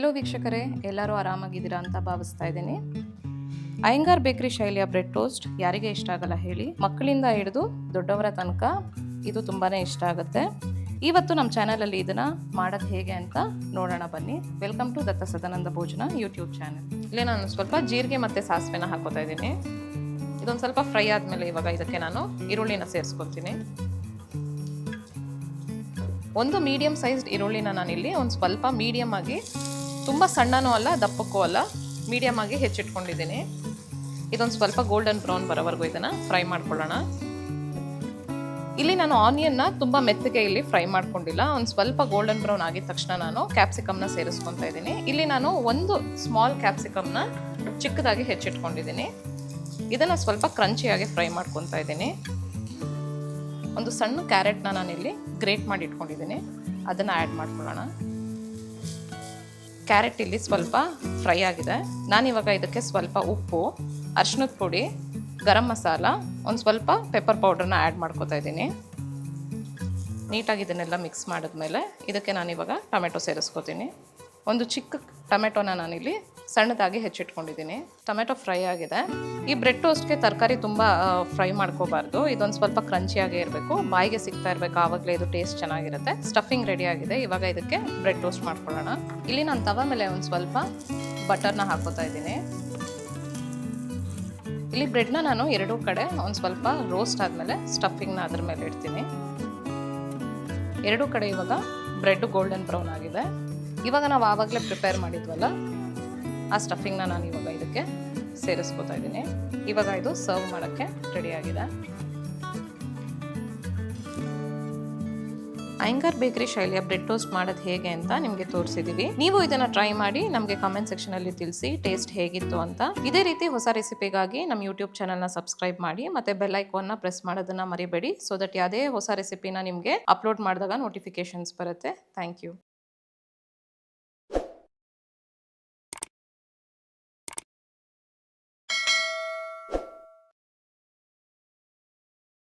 Hello ವೀಕ್ಷಕರೇ. ಎಲ್ಲರೂ ಆರಾಮಾಗಿದ್ದೀರಾ ಅಂತ ಭಾವಿಸ್ತಾ ಇದ್ದೀನಿ. ಅಯ್ಯಂಗಾರ್ ಬೇಕರಿ ಶೈಲಿಯ ಬ್ರೆಡ್ ಟೋಸ್ಟ್ ಯಾರಿಗೆ ಇಷ್ಟ ಆಗಲ್ಲ ಹೇಳಿ. ಮಕ್ಕಳಿಂದ ಹಿಡಿದು ದೊಡ್ಡವರ ತನಕ ಇದು ತುಂಬಾ ಇಷ್ಟ ಆಗುತ್ತೆ. ಇವತ್ತು ನಮ್ಮ ಚಾನಲಲ್ಲಿ ಇದನ್ನು ಮಾಡೋದು ಹೇಗೆ ಅಂತ ನೋಡೋಣ ಬನ್ನಿ. ವೆಲ್ಕಮ್ ಟು ದತ್ತ ಸದಾನಂದ ಭೋಜನ ಯೂಟ್ಯೂಬ್ ಚಾನಲ್. ಇಲ್ಲಿ ನಾನು ಸ್ವಲ್ಪ ಜೀರಿಗೆ ಮತ್ತು ಸಾಸಿವೆನ ಹಾಕೋತಾ ಇದ್ದೀನಿ. ಇದೊಂದು ಸ್ವಲ್ಪ ಫ್ರೈ ಆದಮೇಲೆ ಇವಾಗ ಇದಕ್ಕೆ ನಾನು ಈರುಳ್ಳಿನ ಸೇರಿಸ್ಕೊತೀನಿ ಒಂದು ಮೀಡಿಯಂ ಸೈಜ್ಡ್ ಈರುಳ್ಳಿನ ನಾನಿಲ್ಲಿ ಒಂದು ಸ್ವಲ್ಪ ಮೀಡಿಯಮ್ ಆಗಿ ತುಂಬ ಸಣ್ಣನೂ ಅಲ್ಲ, ದಪ್ಪಕ್ಕೂ ಅಲ್ಲ. ಮೀಡಿಯಮ್ ಆಗಿ ಹೆಚ್ಚಿಟ್ಕೊಂಡಿದ್ದೀನಿ. ಇದೊಂದು ಸ್ವಲ್ಪ ಗೋಲ್ಡನ್ ಬ್ರೌನ್ ಬರೋವರೆಗೂ ಇದನ್ನು ಫ್ರೈ ಮಾಡ್ಕೊಳ್ಳೋಣ. ಇಲ್ಲಿ ನಾನು ಆನಿಯನ್ನ ತುಂಬ ಮೆತ್ತಗೆ ಇಲ್ಲಿ ಫ್ರೈ ಮಾಡ್ಕೊಂಡಿಲ್ಲ. ಒಂದು ಸ್ವಲ್ಪ ಗೋಲ್ಡನ್ ಬ್ರೌನ್ ಆಗಿದ ತಕ್ಷಣ ನಾನು ಕ್ಯಾಪ್ಸಿಕಮ್ನ ಸೇರಿಸ್ಕೊತಾ ಇದ್ದೀನಿ. ಇಲ್ಲಿ ನಾನು ಒಂದು ಸ್ಮಾಲ್ ಕ್ಯಾಪ್ಸಿಕಮ್ನ ಚಿಕ್ಕದಾಗಿ ಹೆಚ್ಚಿಟ್ಕೊಂಡಿದ್ದೀನಿ. ಇದನ್ನು ಸ್ವಲ್ಪ ಕ್ರಂಚಿಯಾಗಿ ಫ್ರೈ ಮಾಡ್ಕೊತಾ ಇದ್ದೀನಿ. ಒಂದು ಸಣ್ಣ ಕ್ಯಾರೆಟ್ನ ನಾನಿಲ್ಲಿ ಗ್ರೇಟ್ ಮಾಡಿ ಇಟ್ಕೊಂಡಿದ್ದೀನಿ. ಅದನ್ನು ಆ್ಯಡ್ ಮಾಡ್ಕೊಳ್ಳೋಣ. ಕ್ಯಾರೆಟ್ ಇಲ್ಲಿ ಸ್ವಲ್ಪ ಫ್ರೈ ಆಗಿದೆ. ನಾನಿವಾಗ ಇದಕ್ಕೆ ಸ್ವಲ್ಪ ಉಪ್ಪು ಅರ್ಶಿನದ ಪುಡಿ, ಗರಂ ಮಸಾಲ, ಒಂದು ಸ್ವಲ್ಪ ಪೆಪ್ಪರ್ ಪೌಡ್ರನ್ನ ಆ್ಯಡ್ ಮಾಡ್ಕೋತಾ ಇದ್ದೀನಿ. ನೀಟಾಗಿ ಇದನ್ನೆಲ್ಲ ಮಿಕ್ಸ್ ಮಾಡಿದ್ಮೇಲೆ ಇದಕ್ಕೆ ನಾನಿವಾಗ ಟೊಮೆಟೊ ಸೇರಿಸ್ಕೊತೀನಿ. ಒಂದು ಚಿಕ್ಕ ಟೊಮೆಟೊನ ನಾನಿಲ್ಲಿ ಸಣ್ಣದಾಗಿ ಹೆಚ್ಚಿಟ್ಕೊಂಡಿದ್ದೀನಿ. ಟೊಮೆಟೊ ಫ್ರೈ ಆಗಿದೆ. ಈ ಬ್ರೆಡ್ ಟೋಸ್ಟ್ಗೆ ತರಕಾರಿ ತುಂಬ ಫ್ರೈ ಮಾಡ್ಕೋಬಾರ್ದು. ಇದೊಂದು ಸ್ವಲ್ಪ ಕ್ರಂಚಿಯಾಗೇ ಇರಬೇಕು. ಬಾಯಿಗೆ ಸಿಗ್ತಾ ಇರಬೇಕು. ಆವಾಗಲೇ ಇದು ಟೇಸ್ಟ್ ಚೆನ್ನಾಗಿರುತ್ತೆ. ಸ್ಟಫಿಂಗ್ ರೆಡಿ ಆಗಿದೆ. ಇವಾಗ ಇದಕ್ಕೆ ಬ್ರೆಡ್ ಟೋಸ್ಟ್ ಮಾಡ್ಕೊಳ್ಳೋಣ. ಇಲ್ಲಿ ನಾನು ತವ ಮೇಲೆ ಒಂದು ಸ್ವಲ್ಪ ಬಟರ್ನ ಹಾಕೋತಾ ಇದ್ದೀನಿ. ಇಲ್ಲಿ ಬ್ರೆಡ್ನ ನಾನು ಎರಡೂ ಕಡೆ ಒಂದು ಸ್ವಲ್ಪ ರೋಸ್ಟ್ ಆದಮೇಲೆ ಸ್ಟಫಿಂಗ್ನ ಅದ್ರ ಮೇಲೆ ಇಡ್ತೀನಿ. ಎರಡೂ ಕಡೆ ಇವಾಗ ಬ್ರೆಡ್ ಗೋಲ್ಡನ್ ಬ್ರೌನ್ ಆಗಿದೆ. ಇವಾಗ ನಾವು ಆವಾಗಲೇ ಪ್ರಿಪೇರ್ ಮಾಡಿದ್ವಲ್ಲ ಆ ಸ್ಟಫಿಂಗ್ನ ನಾನು ಇವಾಗ ಇದಕ್ಕೆ ಸೇರಿಸ್ಕೊತಾ ಇದ್ದೀನಿ. ಇವಾಗ ಇದು ಸರ್ವ್ ಮಾಡೋಕ್ಕೆ ರೆಡಿಯಾಗಿದೆ ಅಯ್ಯಂಗಾರ್ ಬೇಕರಿ ಶೈಲಿಯ ಬ್ರೆಡ್ ಟೋಸ್ಟ್ ಮಾಡೋದು ಹೇಗೆ ಅಂತ ನಿಮಗೆ ತೋರಿಸಿದೀವಿ. ನೀವು ಇದನ್ನ ಟ್ರೈ ಮಾಡಿ ನಮಗೆ ಕಮೆಂಟ್ ಸೆಕ್ಷನ್ ಅಲ್ಲಿ ತಿಳಿಸಿ ಟೇಸ್ಟ್ ಹೇಗಿತ್ತು ಅಂತ. ಇದೇ ರೀತಿ ಹೊಸ ರೆಸಿಪಿಗಾಗಿ ನಮ್ಮ ಯೂಟ್ಯೂಬ್ ಚಾನಲ್ನ ಸಬ್ಸ್ಕ್ರೈಬ್ ಮಾಡಿ ಮತ್ತೆ ಬೆಲ್ ಐಕಾನ್ನ ಪ್ರೆಸ್ ಮಾಡೋದನ್ನ ಮರಿಬೇಡಿ ಸೊ ದಟ್ ಯಾವುದೇ ಹೊಸ ರೆಸಿಪಿನ ನಿಮಗೆ ಅಪ್ಲೋಡ್ ಮಾಡಿದಾಗ ನೋಟಿಫಿಕೇಶನ್ಸ್ ಬರುತ್ತೆ. Thank you